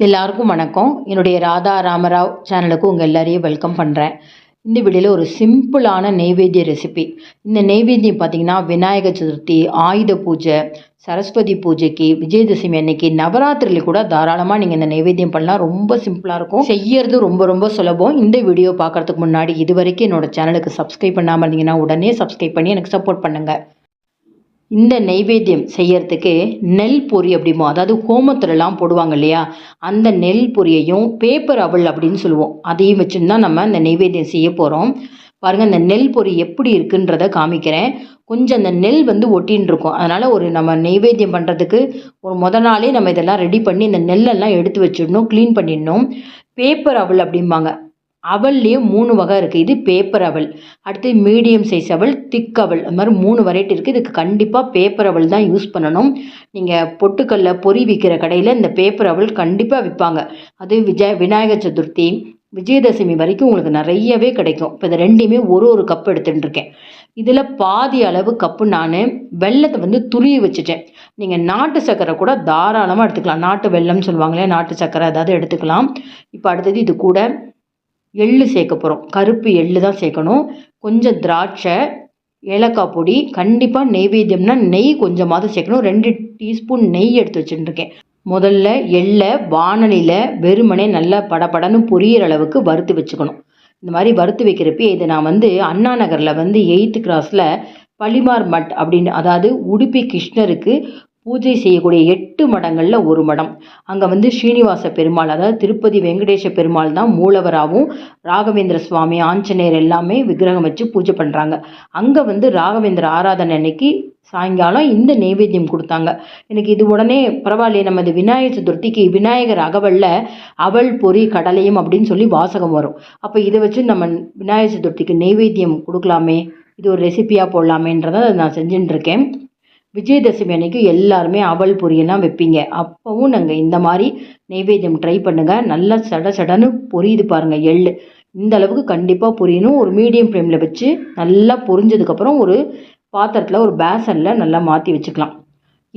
எல்லாருக்கும் வணக்கம். என்னுடைய ராதா ராமராவ் சேனலுக்கு உங்கள் எல்லாரையும் வெல்கம் பண்ணுறேன் இந்த வீடியோவில் ஒரு சிம்பிளான நெய்வேத்திய ரெசிபி இந்த நெய்வேத்தியம் பார்த்தீங்கன்னா விநாயகர் சதுர்த்தி ஆயுத பூஜை சரஸ்வதி பூஜைக்கு விஜயதசமி அன்னைக்கு நவராத்திரியில் கூட தாராளமாக நீங்கள் இந்த நெய்வேத்தியம் பண்ணலாம். ரொம்ப சிம்பிளாக இருக்கும். செய்யறது ரொம்ப ரொம்ப சுலபம். இந்த வீடியோ பார்க்குறதுக்கு முன்னாடி இது வரைக்கும் என்னோட சேனலுக்கு சப்ஸ்கிரைப் பண்ணாமல் இருந்தீங்கன்னா உடனே சப்ஸ்கிரைப் பண்ணி எனக்கு சப்போர்ட் பண்ணுங்கள் இந்த நெய்வேத்தியம் செய்யறதுக்கு நெல் பொரி அப்படிமோ அதாவது ஹோமத்துலலாம் போடுவாங்க இல்லையா? அந்த நெல் பொரியையும் பேப்பர் அவல் அப்படின்னு சொல்லுவோம். அதையும் வச்சுன்னு தான் நம்ம இந்த நெய்வேத்தியம் செய்ய போகிறோம் பாருங்கள் இந்த நெல் பொரி எப்படி இருக்குன்றத காமிக்கிறேன். கொஞ்சம் அந்த நெல் வந்து ஒட்டின்னு இருக்கும். அதனால் ஒரு நம்ம நெய்வேத்தியம் பண்ணுறதுக்கு ஒரு முத நாளே நம்ம இதெல்லாம் ரெடி பண்ணி இந்த நெல்லெல்லாம் எடுத்து வச்சிடணும் க்ளீன் பண்ணிடணும். பேப்பர் அவள் அப்படிம்பாங்க. அவல்லையும் மூணு வகை இருக்குது இது பேப்பர் அவல் அடுத்து மீடியம் சைஸ் அவல் திக் அவல் அது மாதிரி மூணு வெரைட்டி இருக்குது இதுக்கு கண்டிப்பாக பேப்பர் அவல் தான் யூஸ் பண்ணணும். நீங்கள் பொட்டுக்கல்ல பொறி விற்கிற கடையில் இந்த பேப்பர் அவல் கண்டிப்பாக விற்பாங்க அது விஜய் விநாயகர் சதுர்த்தி விஜயதசமி வரைக்கும் உங்களுக்கு நிறையவே கிடைக்கும். இப்போ இதை ரெண்டையுமே ஒரு ஒரு கப் எடுத்துகிட்டு இருக்கேன். இதில் பாதி அளவு கப்பு நான் வெள்ளத்தை வந்து துருவி வச்சுட்டேன். நீங்கள் நாட்டு சர்க்கரை கூட தாராளமாக எடுத்துக்கலாம். நாட்டு வெள்ளம்னு சொல்லுவாங்களே நாட்டு சர்க்கரை அதாவது எடுத்துக்கலாம். இப்போ அடுத்தது இது கூட எள்ளு சேர்க்க போகிறோம் கருப்பு எள்ளு தான் சேர்க்கணும். கொஞ்சம் திராட்சை ஏலக்காய் பொடி கண்டிப்பாக நெய்வேத்தியம்னா நெய் கொஞ்சமாவது சேர்க்கணும். ரெண்டு டீஸ்பூன் நெய் எடுத்து வச்சுட்டுருக்கேன் முதல்ல எள்ளை வானலியில் வெறுமனே நல்லா படபடன்னு பொரியிற அளவுக்கு வறுத்து வச்சுக்கணும். இந்த மாதிரி வறுத்து வைக்கிறப்ப இதை நான் வந்து அண்ணா நகரில் வந்து எயித்து கிராஸில் பலிமார் மட் அப்படின்னு அதாவது உடுப்பி கிருஷ்ணருக்கு பூஜை செய்யக்கூடிய எட்டு மடங்களில் ஒரு மடம். அங்கே வந்து ஸ்ரீனிவாச பெருமாள் அதாவது திருப்பதி வெங்கடேஷ பெருமாள் தான் மூலவராகவும் ராகவேந்திர சுவாமி ஆஞ்சநேயர் எல்லாமே விக்கிரகம் வச்சு பூஜை பண்ணுறாங்க அங்கே வந்து ராகவேந்திர ஆராதனை அன்னைக்கு சாயங்காலம் இந்த நெய்வேத்தியம் கொடுத்தாங்க. எனக்கு இது உடனே பரவாயில்லையே நம்ம விநாயகர் சதுர்த்திக்கு விநாயகர் அகவலில் அவல் பொறி கடலையும் அப்படின்னு சொல்லி வாசகம் வரும். அப்போ இதை வச்சு நம்ம விநாயகர் சதுர்த்திக்கு நெய்வேத்தியம் கொடுக்கலாமே இது ஒரு ரெசிப்பியாக போடலாமேன்றதை நான் செஞ்சுட்டு இருக்கேன். விஜயதசமி அன்னைக்கு எல்லாருமே அவல் பொரியெல்லாம் வைப்பீங்க. அப்போவும் நாங்கள் இந்த மாதிரி நெய்வேத்தியம் ட்ரை பண்ணுங்கள் நல்லா சட சடன்னு பொரியுது பாருங்கள் எள் இந்த அளவுக்கு கண்டிப்பாக பொரியணும். ஒரு மீடியம் ஃப்ளேமில் வச்சு நல்லா பொரிஞ்சதுக்கப்புறம் ஒரு பாத்திரத்தில் ஒரு பேசனில் நல்லா மாற்றி வச்சுக்கலாம்.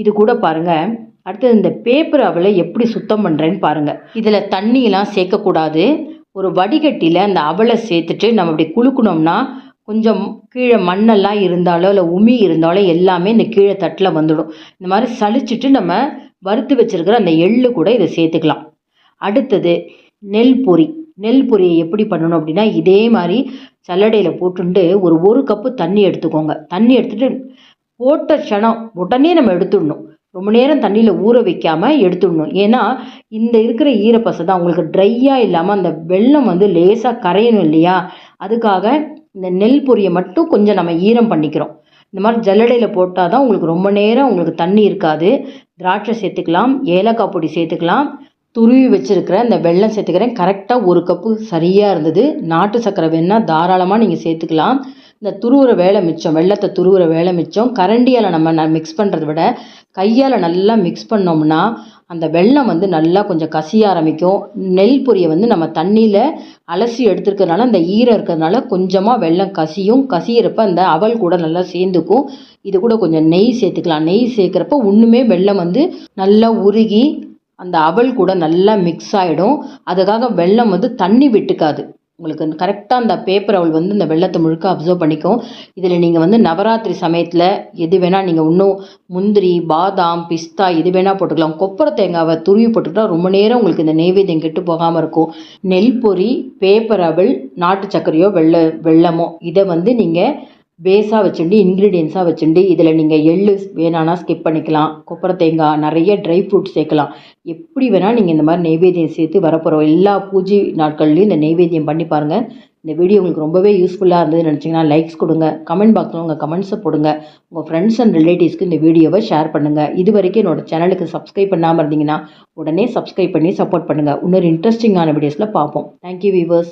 இது கூட பாருங்கள் அடுத்தது இந்த பேப்பர் அவளை எப்படி சுத்தம் பண்ணுறேன்னு பாருங்கள் இதில் தண்ணியெலாம் சேர்க்கக்கூடாது. ஒரு வடிகட்டியில் அந்த அவலை சேர்த்துட்டு நம்ம அப்படி குலுக்கணும்னா கொஞ்சம் கீழே மண்ணெல்லாம் இருந்தாலோ இல்லை உமி இருந்தாலோ எல்லாமே இந்த கீழே தட்டில் வந்துடும். இந்த மாதிரி சளிச்சிட்டு நம்ம வறுத்து வச்சுருக்கிற அந்த எள்ளு கூட இதை சேர்த்துக்கலாம். அடுத்தது நெல் பொரி. நெல் பொரியை எப்படி பண்ணணும் அப்படின்னா இதே மாதிரி சல்லடையில் போட்டுண்டு ஒரு ஒரு கப்பு தண்ணி எடுத்துக்கோங்க. தண்ணி எடுத்துகிட்டு போட்ட க்ஷணம் உடனே நம்ம எடுத்துடணும். ரொம்ப நேரம் தண்ணியில் ஊற வைக்காமல் எடுத்துடணும். ஏன்னா இந்த இருக்கிற ஈரப்பசை தான். உங்களுக்கு ட்ரையாக இல்லாமல் அந்த வெள்ளம் வந்து லேசாக கரையணும் இல்லையா? அதுக்காக இந்த நெல் பொரியை மட்டும் கொஞ்சம் நம்ம ஈரம் பண்ணிக்கிறோம். இந்த மாதிரி ஜல்லடையில் போட்டால் தான் உங்களுக்கு ரொம்ப நேரம் உங்களுக்கு தண்ணி இருக்காது. திராட்சை சேர்த்துக்கலாம் ஏலக்காய் பொடி சேர்த்துக்கலாம். துருவி வச்சுருக்கிற இந்த வெள்ளம் சேர்த்துக்கிறேன். கரெக்டாக ஒரு கப்பு சரியாக இருந்தது. நாட்டு சர்க்கரை வேணால் தாராளமாக நீங்கள் சேர்த்துக்கலாம். இந்த துருவுற வேலை மிச்சம் வெள்ளத்தை துருவுற வேலை மிச்சம். கரண்டியால் நம்ம மிக்ஸ் பண்ணுறத விட கையால் நல்லா மிக்ஸ் பண்ணோம்னா அந்த வெள்ளம் வந்து நல்லா கொஞ்சம் கசிய ஆரம்பிக்கும். நெல் பொரியை வந்து நம்ம தண்ணியில் அலசி எடுத்துருக்கறனால அந்த ஈரம் இருக்கிறதுனால கொஞ்சமாக வெள்ளம் கசியும். கசியிறப்ப அந்த அவல் கூட நல்லா சேர்ந்துக்கும். இது கூட கொஞ்சம் நெய் சேர்த்துக்கலாம். நெய் சேர்க்குறப்ப ஒன்றுமே வெள்ளம் வந்து நல்லா உருகி அந்த அவல் கூட நல்லா மிக்ஸ் ஆகிடும் அதுக்காக வெள்ளம் வந்து தண்ணி விட்டுக்காது. உங்களுக்கு கரெக்டாக அந்த பேப்பர் அவள் வந்து இந்த வெள்ளத்தை முழுக்க அப்சர்வ் பண்ணிக்கும். இதில் நீங்கள் வந்து நவராத்திரி சமயத்தில் எது வேணால் நீங்கள் இன்னும் முந்திரி பாதாம் பிஸ்தா இது வேணால் போட்டுக்கலாம். கொப்பரை தேங்காவை துருவி போட்டுக்கிட்டா ரொம்ப நேரம் உங்களுக்கு இந்த நெய்வேத்தியம் கெட்டு போகாமல் இருக்கும். நெல் பொரி பேப்பர் அவள் நாட்டு சர்க்கரையோ வெள்ளை வெள்ளமோ இதை வந்து நீங்கள் பேஸாக வச்சுண்டு இன்க்ரீடியன்ஸாக வச்சுண்டு இதில் நீங்கள் எள்ளு வேணான்னா ஸ்கிப் பண்ணிக்கலாம். கொப்பரை தேங்காய் நிறைய ட்ரை ஃப்ரூட்ஸ் சேர்க்கலாம். எப்படி வேணால் நீங்கள் இந்த மாதிரி நெய்வேத்தியம் சேர்த்து வரப்போகிறோம் எல்லா பூஜை நாட்கள்லையும் இந்த நெய்வேத்தியம் பண்ணி பாருங்கள் இந்த வீடியோ உங்களுக்கு ரொம்பவே யூஸ்ஃபுல்லாக இருந்தது நினச்சிங்கன்னா லைக்ஸ் கொடுங்க. கமெண்ட் பாக்ஸில் உங்கள் கமெண்ட்ஸை போடுங்க. உங்கள் ஃப்ரெண்ட்ஸ் அண்ட் ரிலேட்டிவ்ஸ்க்கு இந்த வீடியோவை ஷேர் பண்ணுங்கள் இது வரைக்கும் என்னோட சேனலுக்கு சப்ஸ்கிரைப் பண்ணாமல் இருந்தீங்கன்னா உடனே சப்ஸ்கிரைப் பண்ணி சப்போர்ட் பண்ணுங்கள் இன்னொரு இன்ட்ரெஸ்டிங்கான வீடியோஸில் பார்ப்போம். Thank you viewers